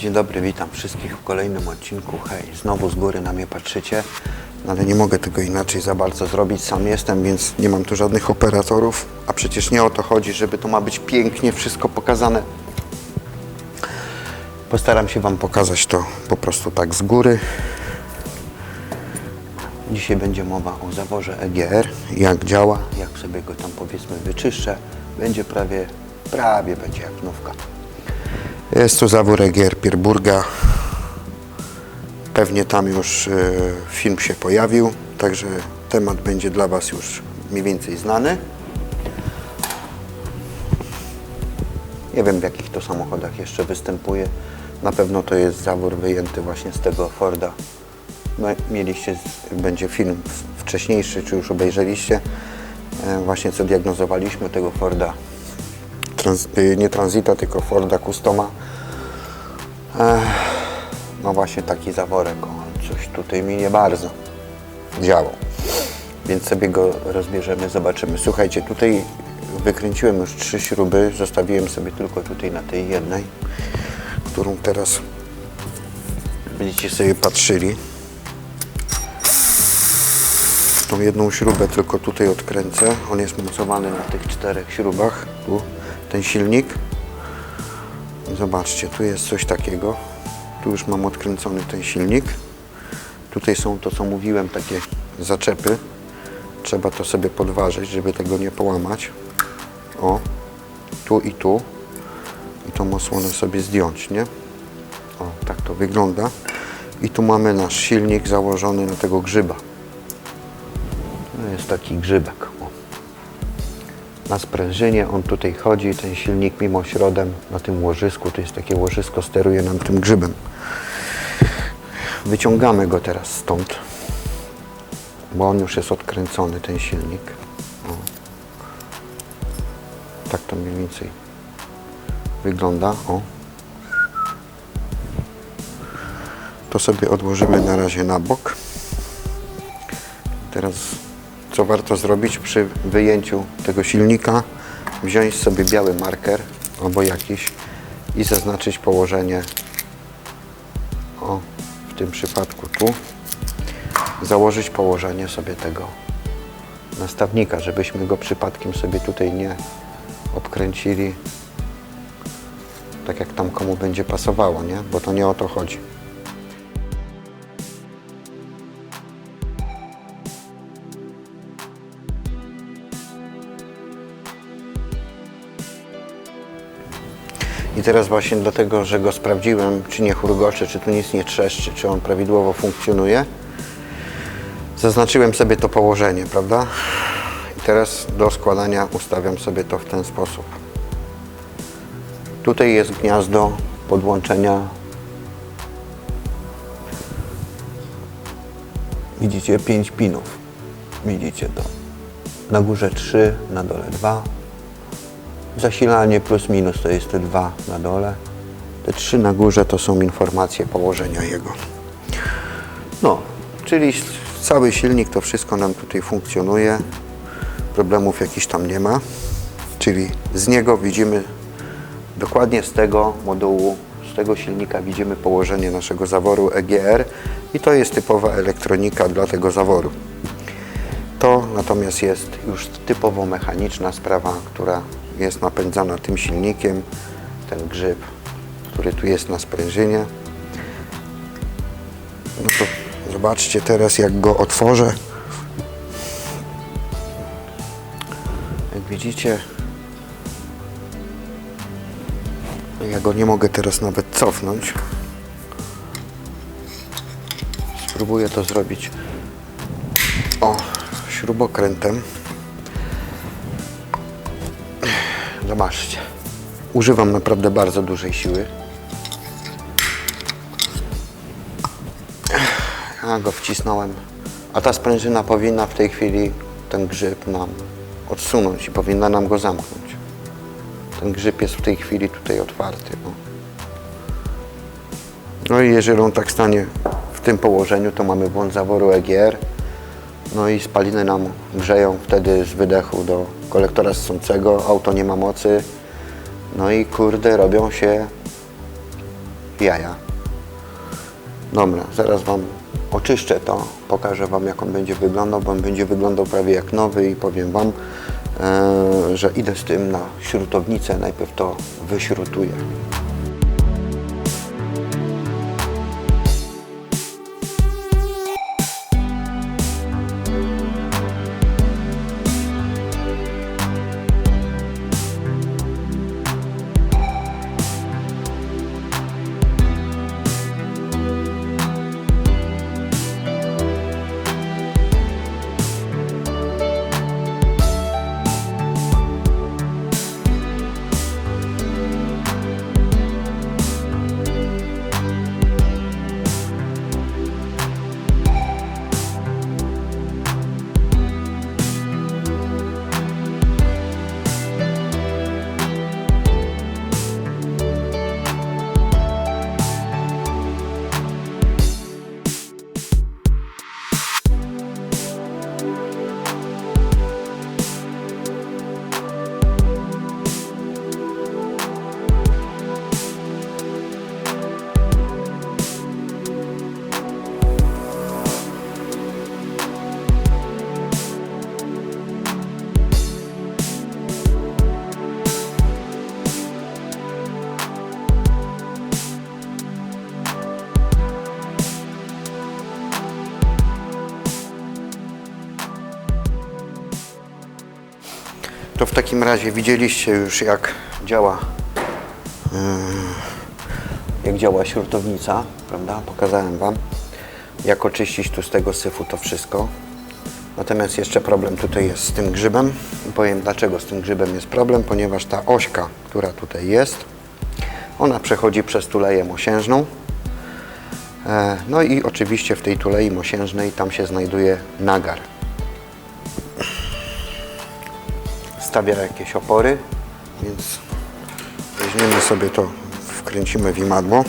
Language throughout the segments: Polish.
Dzień dobry, witam wszystkich w kolejnym odcinku. Hej, znowu z góry na mnie patrzycie, no ale nie mogę tego inaczej za bardzo zrobić. Sam jestem, więc nie mam tu żadnych operatorów, a przecież nie o to chodzi, żeby to ma być pięknie wszystko pokazane. Postaram się Wam pokazać to po prostu tak z góry. Dzisiaj będzie mowa o zaworze EGR, jak działa, jak sobie go tam powiedzmy wyczyszczę. Będzie prawie, prawie będzie jak nówka. Jest to zawór EGR Pierburga. Pewnie tam już e, film się pojawił, także temat będzie dla Was już mniej więcej znany. Nie wiem w jakich to samochodach jeszcze występuje. Na pewno to jest zawór wyjęty właśnie z tego Forda. My- Mieliście, będzie film wcześniejszy, czy już obejrzeliście, e, właśnie co diagnozowaliśmy tego Forda, trans, y, nie Transita, tylko Forda Customa. Ech, no właśnie taki zaworek, coś tutaj mi nie bardzo działał. Więc sobie go rozbierzemy, zobaczymy. Słuchajcie, tutaj wykręciłem już trzy śruby, zostawiłem sobie tylko tutaj na tej jednej, którą teraz będziecie sobie patrzyli. Tą jedną śrubę tylko tutaj odkręcę. On jest mocowany na tych czterech śrubach. Tu ten silnik. Zobaczcie, tu jest coś takiego. Tu już mam odkręcony ten silnik. Tutaj są to, co mówiłem, takie zaczepy. Trzeba to sobie podważyć, żeby tego nie połamać. O, tu i tu. I tą osłonę sobie zdjąć, nie? O, tak to wygląda. I tu mamy nasz silnik założony na tego grzyba. To jest taki grzybek. Na sprężynie on tutaj chodzi, ten silnik mimo środem na tym łożysku, to jest takie łożysko, steruje nam tym grzybem. Wyciągamy go teraz stąd, bo on już jest odkręcony, ten silnik. O. Tak to mniej więcej wygląda. O. To sobie odłożymy na razie na bok. Teraz co warto zrobić przy wyjęciu tego silnika? Wziąć sobie biały marker albo jakiś i zaznaczyć położenie o, w tym przypadku tu. Założyć położenie sobie tego nastawnika, żebyśmy go przypadkiem sobie tutaj nie obkręcili tak jak tam komu będzie pasowało, nie? Bo to nie o to chodzi. I teraz właśnie dlatego, że go sprawdziłem, czy nie churgocze, czy tu nic nie trzeszczy, czy on prawidłowo funkcjonuje, zaznaczyłem sobie to położenie, prawda? I teraz do składania ustawiam sobie to w ten sposób. Tutaj jest gniazdo podłączenia. Widzicie 5 pinów. Widzicie to. Na górze 3, na dole 2. Zasilanie plus minus to jest te dwa na dole. Te trzy na górze to są informacje położenia jego. No, czyli cały silnik, to wszystko nam tutaj funkcjonuje. Problemów jakichś tam nie ma. Czyli z niego widzimy, dokładnie z tego modułu, z tego silnika widzimy położenie naszego zaworu EGR i to jest typowa elektronika dla tego zaworu. To natomiast jest już typowo mechaniczna sprawa, która jest napędzana tym silnikiem, ten grzyb, który tu jest na sprężynie. No to zobaczcie teraz jak go otworzę. Jak widzicie, ja go nie mogę teraz nawet cofnąć. Spróbuję to zrobić o śrubokrętem. Zobaczcie. Używam naprawdę bardzo dużej siły. Ja go wcisnąłem. A ta sprężyna powinna w tej chwili ten grzyb nam odsunąć i powinna nam go zamknąć. Ten grzyb jest w tej chwili tutaj otwarty. No, no i jeżeli on tak stanie w tym położeniu, to mamy błąd zaworu EGR. No i spaliny nam grzeją wtedy z wydechu do kolektora ssącego, auto nie ma mocy. No i kurde, robią się jaja. Dobra, zaraz Wam oczyszczę to, pokażę Wam jak on będzie wyglądał, bo on będzie wyglądał prawie jak nowy i powiem Wam, e, że idę z tym na śrutownicę, najpierw to wyśrutuję. W takim razie widzieliście już jak działa yy, jak działa śrutownica, prawda? Pokazałem Wam jak oczyścić tu z tego syfu to wszystko. Natomiast jeszcze problem tutaj jest z tym grzybem. Powiem dlaczego z tym grzybem jest problem, ponieważ ta ośka, która tutaj jest, ona przechodzi przez tuleję mosiężną. E, No i oczywiście w tej tulei mosiężnej tam się znajduje nagar. Stawia jakieś opory, więc weźmiemy sobie to, wkręcimy w imadło.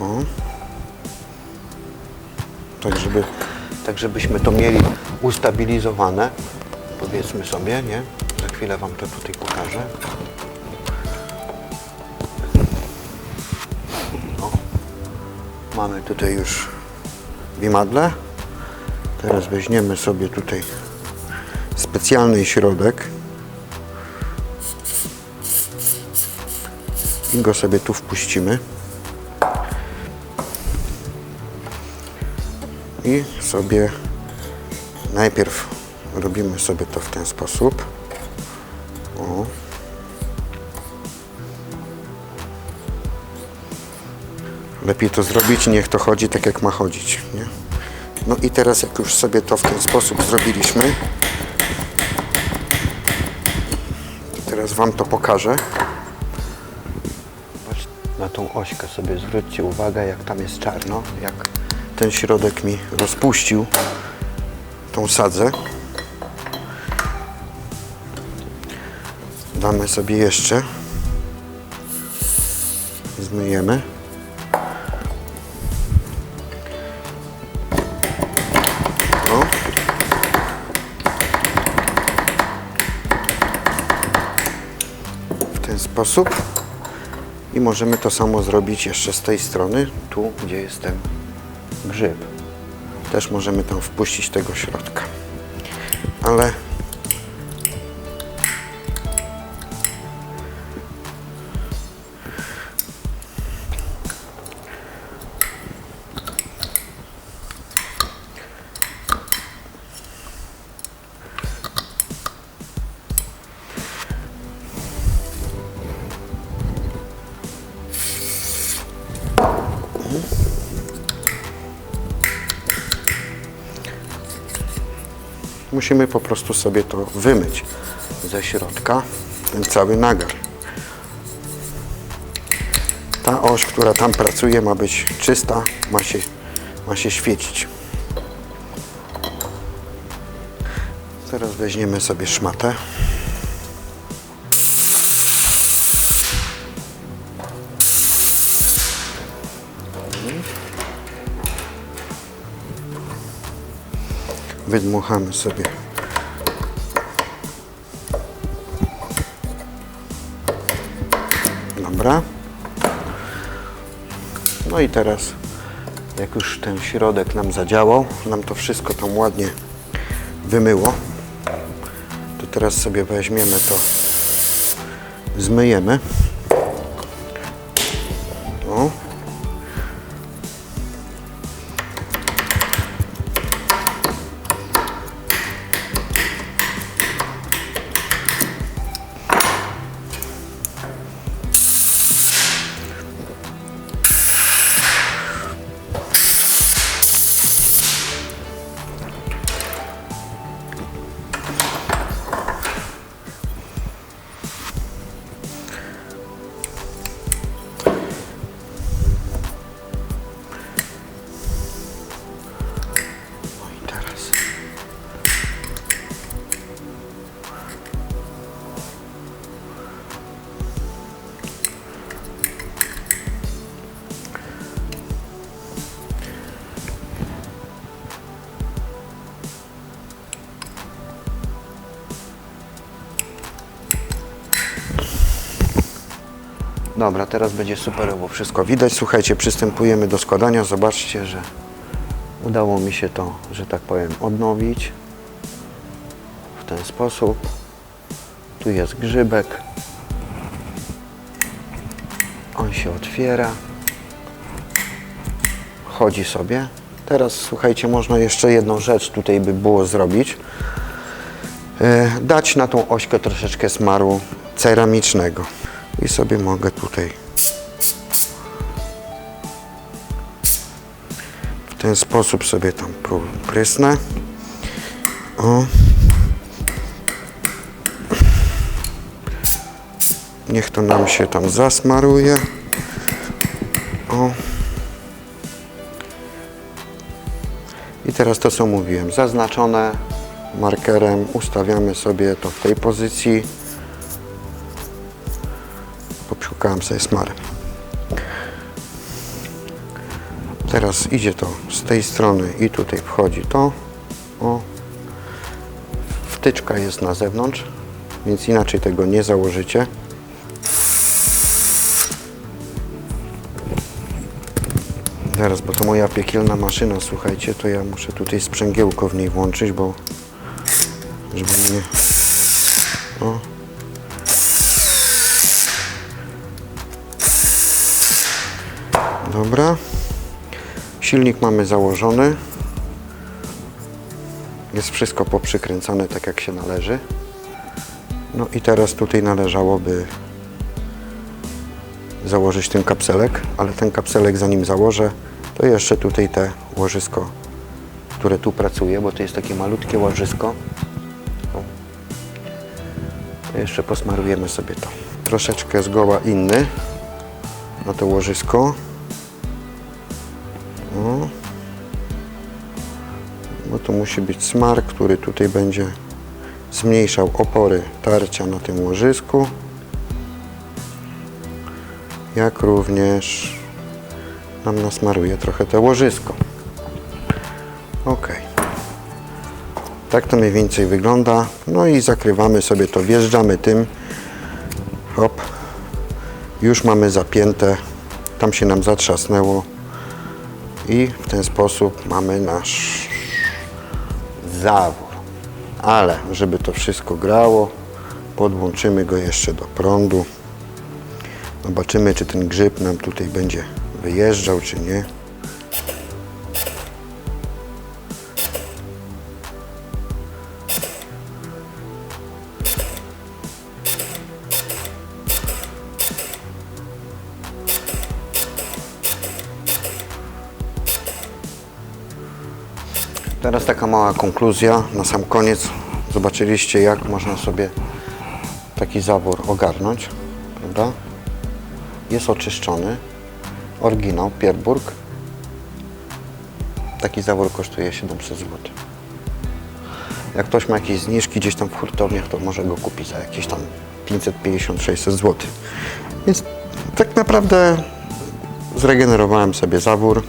O. Tak, żeby, tak, żebyśmy to mieli ustabilizowane, powiedzmy sobie, nie? Za chwilę Wam to tutaj pokażę. O. Mamy tutaj już w imadle. Teraz weźmiemy sobie tutaj specjalny środek i go sobie tu wpuścimy. I sobie najpierw robimy sobie to w ten sposób. O. Lepiej to zrobić, niech to chodzi tak jak ma chodzić. Nie? No i teraz jak już sobie to w ten sposób zrobiliśmy, teraz Wam to pokażę. Na tą ośkę sobie zwróćcie uwagę, jak tam jest czarno, jak ten środek mi rozpuścił tą sadzę. Damy sobie jeszcze. Zmyjemy. Sposób. I możemy to samo zrobić jeszcze z tej strony, tu gdzie jest ten grzyb. Też możemy tam wpuścić tego środka. Ale musimy po prostu sobie to wymyć ze środka, ten cały nagar. Ta oś, która tam pracuje, ma być czysta, ma się, ma się świecić. Teraz weźmiemy sobie szmatę. Wydmuchamy sobie Dobra. No i teraz, jak już ten środek nam zadziałał, nam to wszystko tam ładnie wymyło, to teraz sobie weźmiemy to, zmyjemy. Dobra, teraz będzie superowo wszystko widać. Słuchajcie, przystępujemy do składania. Zobaczcie, że udało mi się to, że tak powiem, odnowić w ten sposób. Tu jest grzybek. On się otwiera. Chodzi sobie. Teraz słuchajcie, można jeszcze jedną rzecz tutaj by było zrobić. E, Dać na tą ośkę troszeczkę smaru ceramicznego. I sobie mogę tutaj w ten sposób sobie tam prysnę. O. Niech to nam się tam zasmaruje. O. I teraz to co mówiłem, zaznaczone markerem ustawiamy sobie to w tej pozycji. Popsiukałem sobie. Teraz idzie to z tej strony i tutaj wchodzi to. O. Wtyczka jest na zewnątrz, więc inaczej tego nie założycie. Zaraz, bo to moja piekielna maszyna, słuchajcie, to ja muszę tutaj sprzęgiełko w niej włączyć, bo żeby mnie... O. Dobra. Silnik mamy założony. Jest wszystko poprzykręcane tak jak się należy. No i teraz tutaj należałoby założyć ten kapselek, ale ten kapselek zanim założę, to jeszcze tutaj te łożysko, które tu pracuje, bo to jest takie malutkie łożysko. To Jeszcze posmarujemy sobie to. Troszeczkę zgoła inny na to łożysko. Bo to musi być smar, który tutaj będzie zmniejszał opory tarcia na tym łożysku. Jak również nam nasmaruje trochę to łożysko. Ok. Tak to mniej więcej wygląda. No i zakrywamy sobie to, wjeżdżamy tym. Hop. Już mamy zapięte. Tam się nam zatrzasnęło. I w ten sposób mamy nasz zawór. Ale żeby to wszystko grało, podłączymy go jeszcze do prądu. Zobaczymy, czy ten grzyb nam tutaj będzie wyjeżdżał, czy nie. Teraz taka mała konkluzja na sam koniec. Zobaczyliście, jak można sobie taki zawór ogarnąć, prawda? Jest oczyszczony. Oryginał, Pierburg. Taki zawór kosztuje 700 zł. Jak ktoś ma jakieś zniżki gdzieś tam w hurtowniach, to może go kupić za jakieś tam 550-600 zł. Więc tak naprawdę zregenerowałem sobie zawór.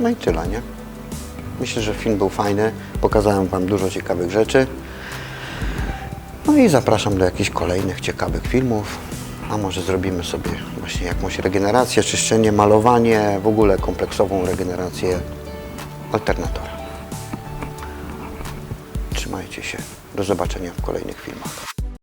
No i tyle, nie? Myślę, że film był fajny. Pokazałem Wam dużo ciekawych rzeczy. No i zapraszam do jakichś kolejnych ciekawych filmów. A może zrobimy sobie właśnie jakąś regenerację, czyszczenie, malowanie, w ogóle kompleksową regenerację alternatora. Trzymajcie się. Do zobaczenia w kolejnych filmach.